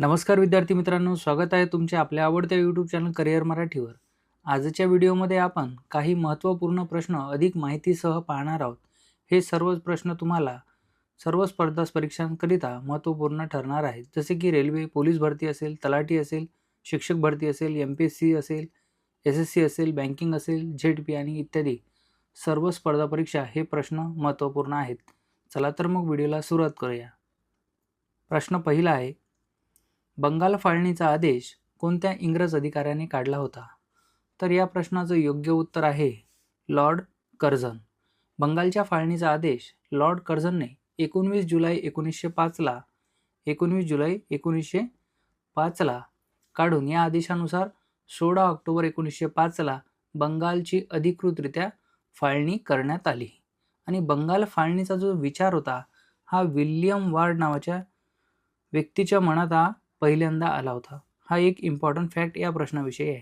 नमस्कार विद्यार्थी मित्रांनो स्वागत आहे तुमचे आपल्या आवडत्या यूट्यूब चॅनल करिअर मराठीवर. आजच्या व्हिडिओमध्ये आपण काही महत्त्वपूर्ण प्रश्न अधिक माहितीसह पाहणार आहोत. हे सर्वच प्रश्न तुम्हाला सर्व स्पर्धा परीक्षांकरिता महत्त्वपूर्ण ठरणार आहेत. जसे की रेल्वे पोलीस भरती असेल तलाठी असेल शिक्षक भरती असेल एम पी एस सी असेल एस एस सी असेल बँकिंग असेल झेड पी आणि इत्यादी सर्व स्पर्धा परीक्षा हे प्रश्न महत्त्वपूर्ण आहेत. चला तर मग व्हिडिओला सुरुवात करूया. प्रश्न पहिला आहे बंगाल फाळणीचा आदेश कोणत्या इंग्रज अधिकाऱ्याने काढला होता? तर या प्रश्नाचं योग्य उत्तर आहे लॉर्ड कर्झन. बंगालच्या फाळणीचा आदेश लॉर्ड कर्झनने एकोणवीस जुलै एकोणीसशे पाचला एकोणवीस जुलै एकोणीसशे पाचला काढून या आदेशानुसार सोळा ऑक्टोबर एकोणीसशे पाचला बंगालची अधिकृतरित्या फाळणी करण्यात आली. आणि बंगाल फाळणीचा जो विचार होता हा विल्यम वार्ड नावाच्या व्यक्तीच्या मनात हा पहिल्यांदा आला होता. हा एक इम्पॉर्टंट फॅक्ट या प्रश्नाविषयी आहे.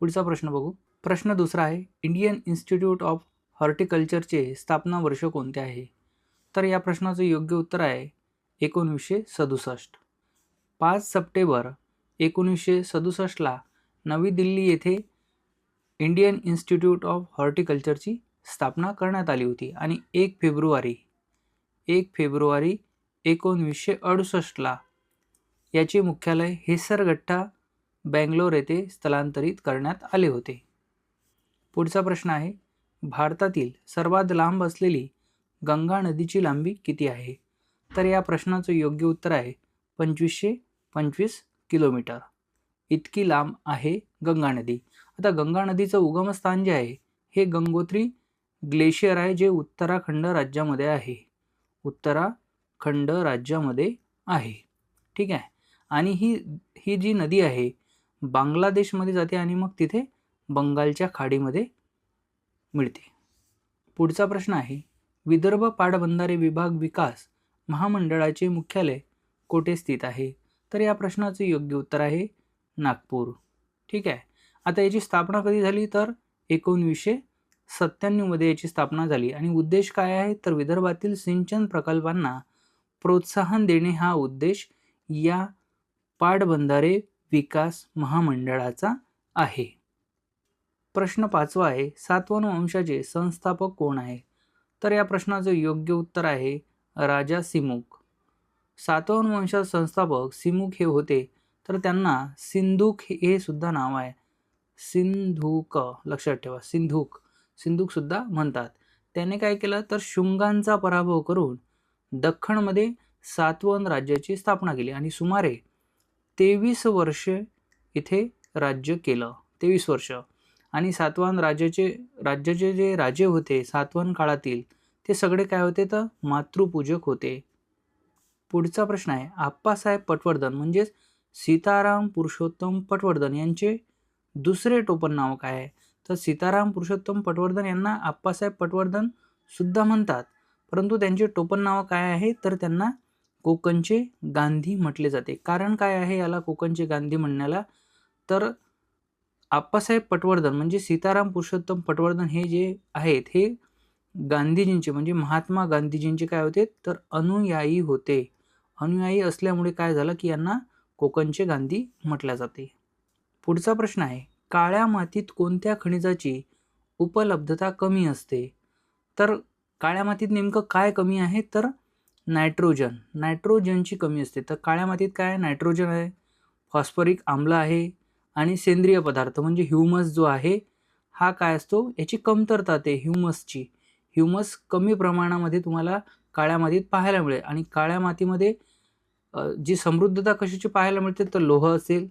पुढचा प्रश्न बघू. प्रश्न दुसरा आहे इंडियन इन्स्टिट्यूट ऑफ हॉर्टिकल्चरचे स्थापना वर्ष कोणते आहे? तर या प्रश्नाचं योग्य उत्तर आहे एकोणीसशे सदुसष्ट. पाच सप्टेंबर एकोणीसशे सदुसष्टला नवी दिल्ली येथे इंडियन इन्स्टिट्यूट ऑफ हॉर्टिकल्चरची स्थापना करण्यात आली होती आणि एक फेब्रुवारी एक फेब्रुवारी एकोणवीसशे अडुसष्टला याचे मुख्यालय हेसरगट्टा बँगलोर येथे स्थलांतरित करण्यात आले होते. पुढचा प्रश्न आहे भारतातील सर्वात लांब असलेली गंगा नदीची लांबी किती आहे? तर या प्रश्नाचं योग्य उत्तर आहे पंचवीसशे पंचवीस किलोमीटर. इतकी लांब आहे गंगा नदी. आता गंगा नदीचं उगमस्थान जे आहे हे गंगोत्री ग्लेशियर आहे जे उत्तराखंड राज्यामध्ये आहे. उत्तराखंड राज्यामध्ये आहे. ठीक आहे? आणि ही ही जी नदी आहे बांगलादेशमध्ये जाते आणि मग तिथे बंगालच्या खाडीमध्ये मिळते. पुढचा प्रश्न आहे विदर्भ पाटबंधारे विभाग विकास महामंडळाचे मुख्यालय कोठे स्थित आहे? तर या प्रश्नाचे योग्य उत्तर आहे नागपूर. ठीक आहे? आता याची स्थापना कधी झाली? तर एकोणवीसशे सत्त्याण्णवमध्ये याची स्थापना झाली. आणि उद्देश काय आहे? तर विदर्भातील सिंचन प्रकल्पांना प्रोत्साहन देणे हा उद्देश या पाटबंधारे विकास महामंडळाचा आहे. प्रश्न पाचवा आहे सातवन वंशाचे संस्थापक कोण आहे? तर या प्रश्नाचं योग्य उत्तर आहे राजा सिमुक. सातवन वंशाचे संस्थापक सिमुक हे होते तर त्यांना सिंधुक हे सुद्धा नाव आहे. सिंधुक लक्षात ठेवा सिंधुक. सिंधुक सुद्धा म्हणतात. त्याने काय केलं तर शुंगांचा पराभव करून दख्खणमध्ये सातवन राज्याची स्थापना केली. आणि सुमारे तेवीस वर्ष इथे राज्य केलं. तेवीस वर्ष. आणि सातवाहन राज्याचे राज्याचे जे राजे होते सातवाहन काळातील ते सगळे काय होते तर मातृपूजक होते. पुढचा प्रश्न आहे आप्पासाहेब पटवर्धन म्हणजेच सीताराम पुरुषोत्तम पटवर्धन यांचे दुसरे टोपण नाव काय आहे? तर सीताराम पुरुषोत्तम पटवर्धन यांना आप्पासाहेब पटवर्धन सुद्धा म्हणतात. परंतु त्यांचे टोपण नाव काय आहे? तर त्यांना कोकणचे गांधी म्हटले जाते. कारण काय आहे याला कोकणचे गांधी म्हणण्याला? तर आप्पासाहेब पटवर्धन म्हणजे सीताराम पुरुषोत्तम पटवर्धन हे जे आहेत हे गांधीजींचे म्हणजे महात्मा गांधीजींचे काय होते? तर अनुयायी होते. अनुयायी असल्यामुळे काय झालं की यांना कोकणचे गांधी म्हटल्या जाते. पुढचा प्रश्न आहे काळ्या मातीत कोणत्या खनिजाची उपलब्धता कमी असते? तर काळ्या मातीत नेमकं काय कमी आहे? तर नायट्रोजन. नायट्रोजनची कमी असते. तर काळ्या मातीत काय? आहे नायट्रोजन आहे फॉस्फरिक आम्ल आहे आणि सेंद्रिय पदार्थ म्हणजे ह्युमस जो आहे हा काय असतो? याची कमतरता ते ह्युमसची. ह्युमस कमी प्रमाणामध्ये तुम्हाला काळ्या मातीत पाहायला मिळेल आणि काळ्या मातीमध्ये जी समृद्धता कशाची पाहायला मिळते? तर लोह असेल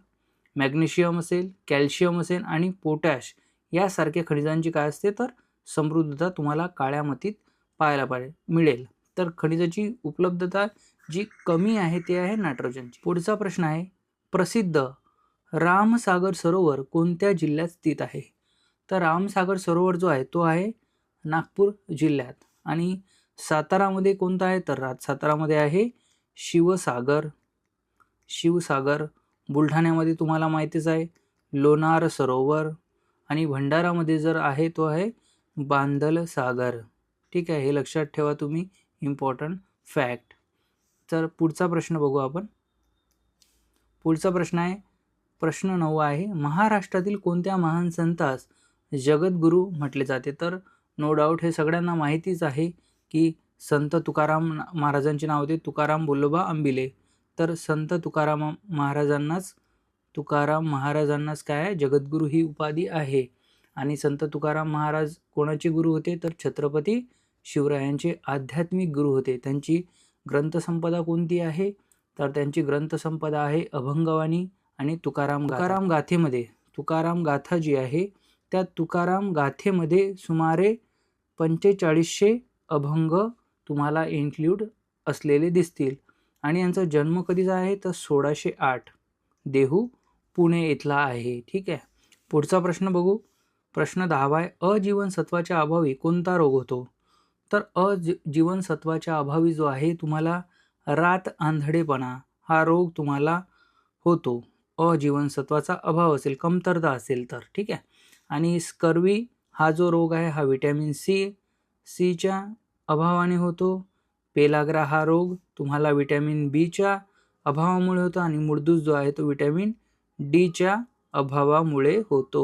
मॅग्नेशियम असेल कॅल्शियम असेल आणि पोटॅश यासारख्या खनिजांची काय असते? तर समृद्धता तुम्हाला काळ्या मातीत पाहायला पाहिजे मिळेल. तर खनिजाची उपलब्धता जी कमी आहे ती आहे नायट्रोजनची. पुढचा प्रश्न आहे प्रसिद्ध रामसागर सरोवर कोणत्या जिल्ह्यात स्थित आहे? तर रामसागर सरोवर जो आहे तो आहे नागपूर जिल्ह्यात. आणि सातारामध्ये कोणता आहे? तर सातारामध्ये आहे शिवसागर. शिवसागर बुलढाण्यामध्ये तुम्हाला माहितीच आहे लोणार सरोवर. आणि भंडारामध्ये जर आहे तो आहे बांदल सागर ठीक आहे हे लक्षात ठेवा तुम्ही. इम्पॉर्टंट फॅक्ट तर पुढचा प्रश्न बघू आपण. पुढचा प्रश्न आहे प्रश्न नऊ आहे महाराष्ट्रातील कोणत्या महान संतास जगद्गुरू म्हटले जाते? तर नो डाऊट हे सगळ्यांना माहितीच आहे की संत तुकाराम महाराजांचे नाव होते तुकाराम बोल्लोबा आंबिले. तर संत तुकाराम महाराजांनाच तुकाराम महाराजांनाच काय आहे? जगद्गुरू ही उपाधी आहे. आणि संत तुकाराम महाराज कोणाचे गुरु होते? तर छत्रपती शिवरायांचे आध्यात्मिक गुरु होते. त्यांची ग्रंथसंपदा कोणती आहे? तर त्यांची ग्रंथसंपदा आहे अभंगवाणी आणि तुकाराम तुकाराम गाथेमध्ये तुकाराम गाथा जी आहे त्या तुकाराम गाथेमध्ये सुमारे पंचेचाळीसशे अभंग तुम्हाला इन्क्ल्यूड असलेले दिसतील. आणि यांचा जन्म कधीचा आहे? तर सोळाशे आठ. देहू पुणे इथला आहे. ठीक आहे? पुढचा प्रश्न बघू. प्रश्न दहावा आहे. अजीवनसत्वाच्या अभावी कोणता रोग होतो? तर अज जीवनसत्वाच्या अभावी जो आहे तुम्हाला रात आंधळेपणा हा रोग तुम्हाला होतो. अजीवनसत्वाचा अभाव असेल कमतरता असेल तर ठीक आहे? आणि स्कर्वी हा जो रोग आहे हा विटॅमिन सी सीच्या अभावाने होतो. पेलाग्रा हा रोग तुम्हाला विटॅमिन बीच्या अभावामुळे होतो आणि मुळदूस जो आहे तो विटॅमिन डीच्या अभावामुळे होतो.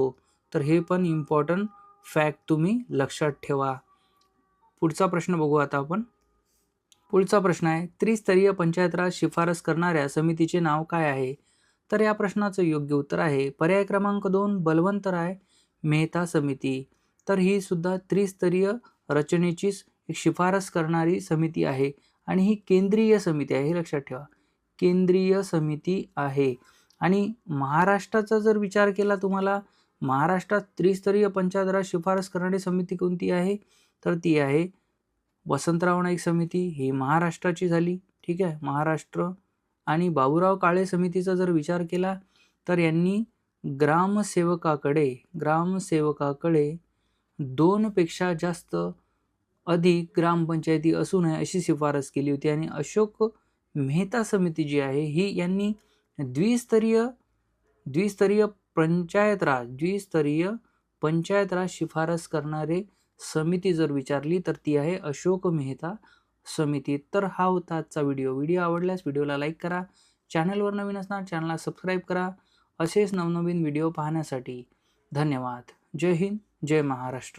तर हे पण इम्पॉर्टंट फॅक्ट तुम्ही लक्षात ठेवा. पुढचा प्रश्न बघू आता आपण. पुढचा प्रश्न आहे त्रिस्तरीय पंचायत राज शिफारस करणाऱ्या समितीचे नाव काय आहे? तर या प्रश्नाचं योग्य उत्तर आहे पर्याय क्रमांक दोन बलवंतराय मेहता समिती. तर ही सुद्धा त्रिस्तरीय रचनेचीच एक शिफारस करणारी समिती आहे आणि ही केंद्रीय समिती आहे हे लक्षात ठेवा. केंद्रीय समिती आहे. आणि महाराष्ट्राचा जर विचार केला तुम्हाला महाराष्ट्रात त्रिस्तरीय पंचायत राज शिफारस करणारी समिती कोणती आहे? तर ती आहे वसंतराव नाईक समिती. ही महाराष्ट्राची झाली. ठीक आहे? महाराष्ट्र आणि बाबूराव काळे समितीचा जर विचार केला तर यांनी ग्रामसेवकाकडे ग्रामसेवकाकडे दोनपेक्षा जास्त अधिक ग्रामपंचायती असू नये अशी शिफारस केली होती. आणि अशोक मेहता समिती जी आहे ही यांनी द्विस्तरीय द्विस्तरीय पंचायत राज द्विस्तरीय पंचायत राज शिफारस करणारे समिती जर विचारली तर ती आहे अशोक मेहता समिती. तर हा होता आजचा व्हिडिओ व्हिडिओ आवडल्यास व्हिडिओला लाईक करा. चॅनलवर नवीन असणार चॅनलला सबस्क्राईब करा. असेच नवनवीन व्हिडिओ पाहण्यासाठी धन्यवाद. जय हिंद जय महाराष्ट्र.